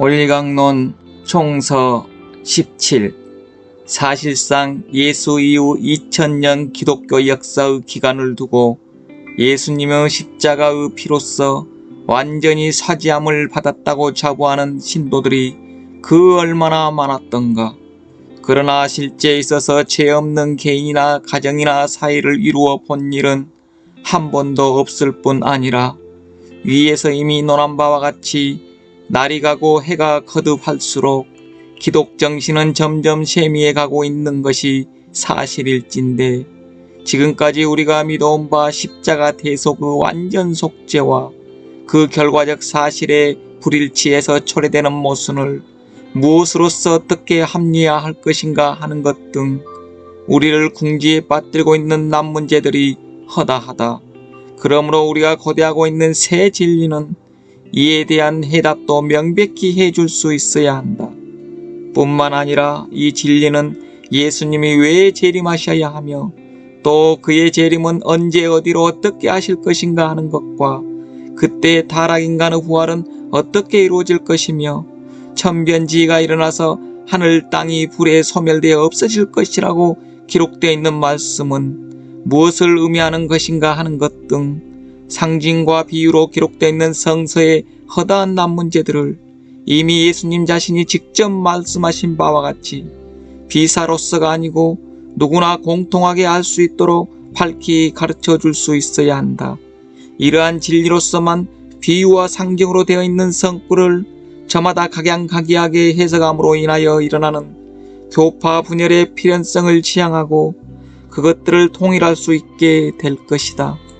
올강론 총서 17 사실상 예수 이후 2000년 기독교 역사의 기간을 두고 예수님의 십자가의 피로써 완전히 사지함을 받았다고 자부하는 신도들이 그 얼마나 많았던가. 그러나 실제 있어서 죄 없는 개인이나 가정이나 사이를 이루어 본 일은 한 번도 없을 뿐 아니라 위에서 이미 논한 바와 같이 날이 가고 해가 거듭할수록 기독 정신은 점점 세미해 가고 있는 것이 사실일진데 지금까지 우리가 믿어온 바 십자가 대속의 완전 속죄와 그 결과적 사실의 불일치에서 초래되는 모순을 무엇으로서 어떻게 합리화할 것인가 하는 것 등 우리를 궁지에 빠뜨리고 있는 난문제들이 허다하다. 그러므로 우리가 고대하고 있는 새 진리는 이에 대한 해답도 명백히 해줄 수 있어야 한다. 뿐만 아니라 이 진리는 예수님이 왜 재림하셔야 하며 또 그의 재림은 언제 어디로 어떻게 하실 것인가 하는 것과 그때 타락인간의 부활은 어떻게 이루어질 것이며 천변지가 일어나서 하늘 땅이 불에 소멸되어 없어질 것이라고 기록되어 있는 말씀은 무엇을 의미하는 것인가 하는 것 등 상징과 비유로 기록되어 있는 성서의 허다한 난문제들을 이미 예수님 자신이 직접 말씀하신 바와 같이 비사로서가 아니고 누구나 공통하게 알 수 있도록 밝히 가르쳐 줄 수 있어야 한다. 이러한 진리로서만 비유와 상징으로 되어 있는 성구를 저마다 각양각이하게 해석함으로 인하여 일어나는 교파 분열의 필연성을 지향하고 그것들을 통일할 수 있게 될 것이다.